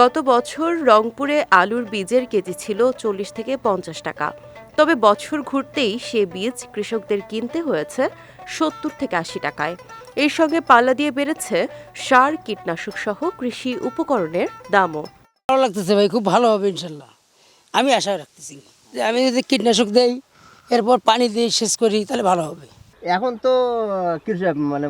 গত বছর রংপুরে আলুর বীজের কেজি ছিল চল্লিশ থেকে পঞ্চাশ টাকা। তবে বছর ঘুরতেই সে বীজ কৃষকদের কিনতে হয়েছে সত্তর থেকে আশি টাকায়। এর সঙ্গে পাল্লা দিয়ে বেড়েছে সার কীটনাশক সহ কৃষি উপকরণের দামও। ভালো লাগতেছে ভাই খুব ভালো হবে ইনশাল্লাহ। আমি আশা রাখতেছি যে আমি যদি কীটনাশক দেই এরপর পানি দিয়ে শেষ করি তাহলে ভালো হবে। এখন তো কৃষক মানে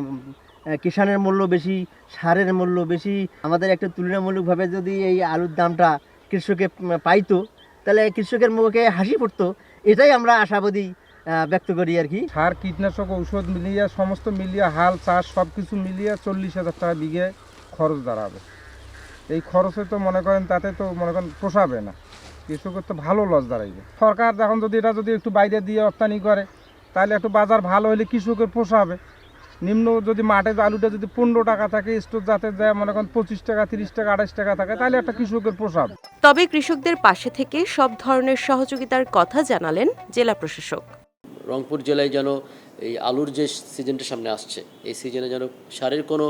কিষানের মূল্য বেশি, সারের মূল্য বেশি, আমাদের একটা তুলনামূলকভাবে যদি এই আলুর দামটা কৃষকে পাইতো, তাহলে কৃষকের মুখে হাসি পড়তো এটাই আমরা আশাবাদী ব্যক্ত করি আর কি। সার, কীটনাশক, ঔষধ মিলিয়ে, সমস্ত মিলিয়ে, হাল, চাষ সব কিছু মিলিয়ে চল্লিশ হাজার টাকা বিঘে খরচ দাঁড়াবে। এই খরচে তো মনে করেন তাতে তো মনে করেন পোষাবে না। কৃষকের তো ভালো লস দাঁড়াইবে। সরকার যখন যদি এটা যদি একটু বাইরে দিয়ে রপ্তানি করে, তাহলে একটু বাজার ভালো হলে কৃষকের পোষাবে। নিম্ন যদি মাঠে আলুটা যদি পনেরো টাকা থাকে স্টোর যাতে যায় মনে করেন পঁচিশ টাকা তিরিশ টাকা আঠাশ টাকা থাকে তাহলে একটা কৃষকের পোষাবে তবে কৃষকদের পাশে থেকে সব ধরনের সহযোগিতার কথা জানালেন জেলা প্রশাসক। রংপুর জেলায় যেন এই আলুর যে সিজনটা সামনে আসছে এই সিজনে যেন সারের কোনো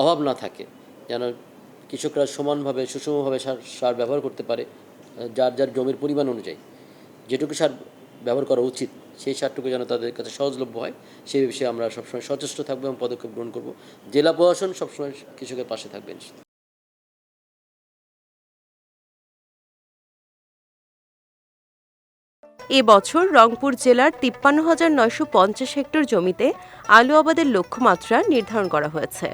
অভাব না থাকে যেন কৃষকরা সমানভাবে সুষমভাবে সার সার ব্যবহার করতে পারে যার যার জমির পরিমাণ অনুযায়ী। যেটুকু সার ব্যবহার করা উচিত, সেই সারটুকু যেন তাদের কাছে সহজলভ্য হয়, সেই বিষয়ে আমরা সবসময় সচেষ্ট থাকব এবং পদক্ষেপ গ্রহণ করব। জেলা প্রশাসন সবসময় কৃষকের পাশে থাকবেন এ বছর রংপুর জেলার তিপ্পান্ন হাজার নয়শো পঞ্চাশ হেক্টর জমিতে আলু আবাদের লক্ষ্যমাত্রা নির্ধারণ করা হয়েছে।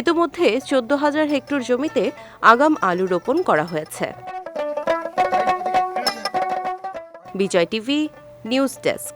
ইতোমধ্যে চোদ্দ হাজার হেক্টর জমিতে আগাম আলু রোপণ করা হয়েছে। বিজয় টিভি নিউজ ডেস্ক